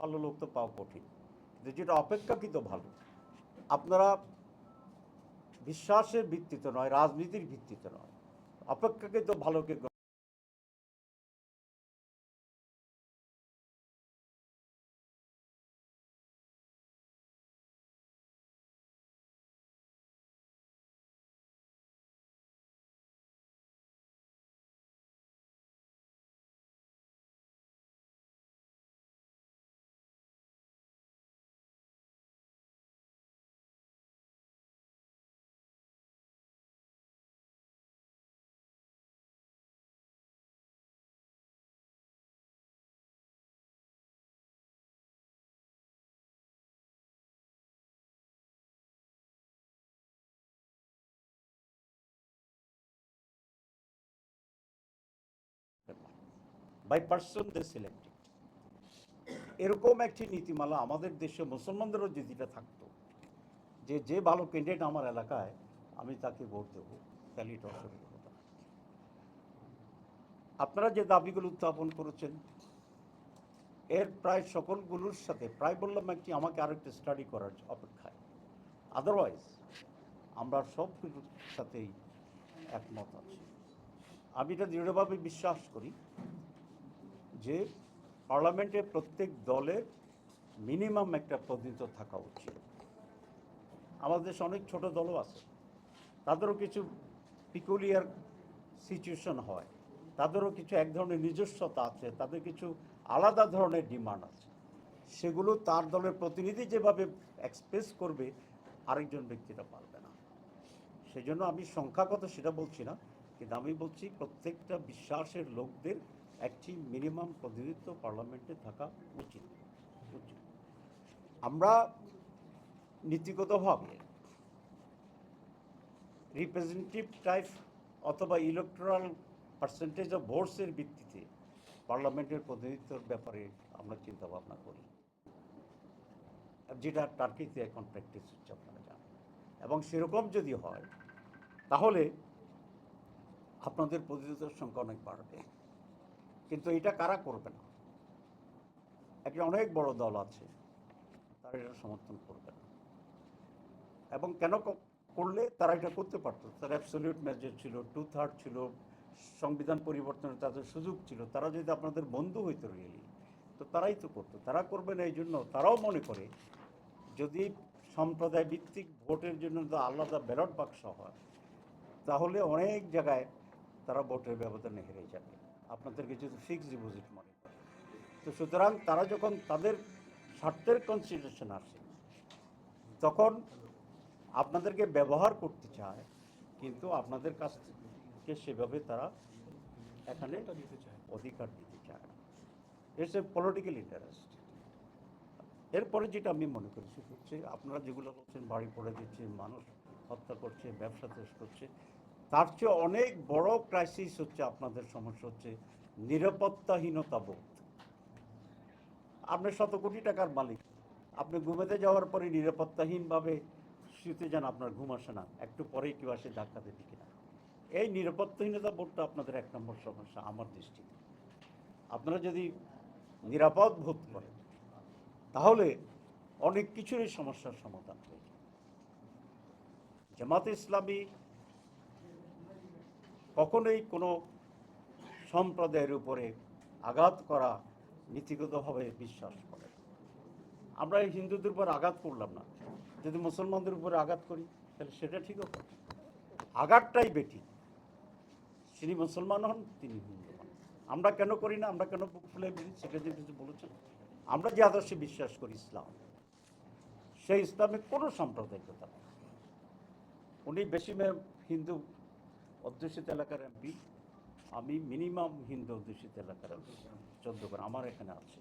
ভালো লোক তো পাওয়া কঠিন। কিন্তু যেটা অপেক্ষাকৃত ভালো, আপনারা বিশ্বাসের ভিত্তিতে নয়, রাজনীতির ভিত্তিতে নয়, অপেক্ষাকৃত ভালোকে বাই পার্সন দে সিলেক্টেড এরকম একটি নীতিমালা আমাদের দেশে মুসলমানদেরও যদি এটা থাকতো, যে যে ভালো ক্যান্ডিডেট আমার এলাকায়, আমি তাকে ভোট দেবো তাহলে এটা অসুবিধা আপনারা যে দাবিগুলো উত্থাপন করেছেন, এর প্রায় সকলগুলোর সাথে, প্রায় বললাম একটি, আমাকে আরেকটা স্টাডি করার অপেক্ষায়। আদারওয়াইজ আমরা সব কিছুর সাথেই একমত আছি। আমি এটা দৃঢ়ভাবে বিশ্বাস করি। যে পার্লামেন্টে প্রত্যেক দলের মিনিমাম একটা প্রতিনিধিত্ব থাকা উচিত। আমাদের দেশে অনেক ছোট দলও আছে। তাদেরও কিছু পিকুলিয়ার সিচুয়েশন হয়। তাদেরও কিছু এক ধরনের নিজস্বতা আছে। তাদের কিছু আলাদা ধরনের ডিমান্ড আছে। সেগুলো তার দলের প্রতিনিধি যেভাবে এক্সপ্রেস করবে, আরেকজন ব্যক্তিরা পারবে না। সেজন্য আমি সংখ্যাগত সেটা বলছি না। কিন্তু আমি বলছি প্রত্যেকটা বিশ্বাসের লোকদের একটি মিনিমাম প্রতিনিধিত্ব পার্লামেন্টে থাকা উচিত উচিত। আমরা নীতিগতভাবে রিপ্রেজেন্টেটিভ টাইপ অথবা ইলেকট্রাল পার্সেন্টেজ অফ ভোটসের ভিত্তিতে পার্লামেন্টের প্রতিনিধিত্বর ব্যাপারে আমরা চিন্তা ভাবনা করি, যেটা টার্কিতে এখন প্র্যাকটিস হচ্ছে আপনারা জানেন। এবং সেরকম যদি হয়, তাহলে আপনাদের প্রতিনিধিত্বের সংখ্যা অনেক বাড়বে। কিন্তু এটা কারা করবে না? একটা অনেক বড় দল আছে, তারা এটা সমর্থন করবে না। এবং কেন করলে তারা এটা করতে পারতো? তার অ্যাবসলিউট মেজর ছিল টু থার্ড ছিল, সংবিধান পরিবর্তনের তাদের সুযোগ ছিল। তারা যদি আপনাদের বন্ধু হইতো রিয়েলি তো তারাই তো করতো। তারা করবে না এই জন্য তারাও মনে করে, যদি সম্প্রদায় ভিত্তিক ভোটের জন্য আলাদা ব্যালট বাক্স হয়, তাহলে অনেক জায়গায় তারা ভোটের ব্যবধানে হেরে যাবে। আপনাদেরকে যদি ফিক্সড ডিপোজিট মনে করে তো সুতরাং তারা যখন তাদের স্বার্থের কনসিডারেশন আসে, তখন আপনাদেরকে ব্যবহার করতে চায়, কিন্তু আপনাদের কাছ থেকে সেভাবে তারা এখানে অধিকার দিতে চায় ইটস এ পলিটিক্যাল ইন্টারেস্ট এরপরে যেটা আমি মনে করি সেটা হচ্ছে, আপনারা যেগুলো করছেন বাড়ি পড়ে দিচ্ছে মানুষ হত্যা করছে, ব্যবসা শেষ করছে তার চেয়ে অনেক বড় ক্রাইসিস হচ্ছে আপনাদের সমস্যা হচ্ছে নিরাপত্তাহীনতা বোধ। আপনি শত কোটি টাকার মালিক। আপনি ঘুমেতে যাওয়ার পরে নিরাপত্তাহীনভাবে শুতে যান, আপনার ঘুম আসে না। একটু পরেই কেউ আসে ধাক্কাতে দিকে না এই নিরাপত্তাহীনতা বোধটা আপনাদের এক নম্বর সমস্যা আমার দৃষ্টিতে। আপনারা যদি নিরাপদ বোধ করেন, তাহলে অনেক কিছুরই সমস্যার সমাধান হয়ে যায় জামাতে ইসলামী কখনোই কোনো সম্প্রদায়ের উপরে আঘাত করা নীতিগতভাবে বিশ্বাস করে আমরা এই হিন্দুদের উপর আঘাত করলাম না। যদি মুসলমানদের উপরে আঘাত করি, তাহলে সেটা ঠিক হবে। আঘাতটাই বেটি তিনি মুসলমান হন, তিনি হিন্দু হন। আমরা কেন করি না? আমরা কেন ফুলে বলি সেটা যে কিছু বলেছেন। আমরা যে আদর্শে বিশ্বাস করি, ইসলাম। সেই ইসলামে কোনো সাম্প্রদায়িকতা নেই। উনি বেশি হিন্দু অধ্যুষিত এলাকার এমপি আমি মিনিমাম হিন্দু অধ্যুষিত এলাকার এমপি চোদ্দ করে আমার এখানে আছে।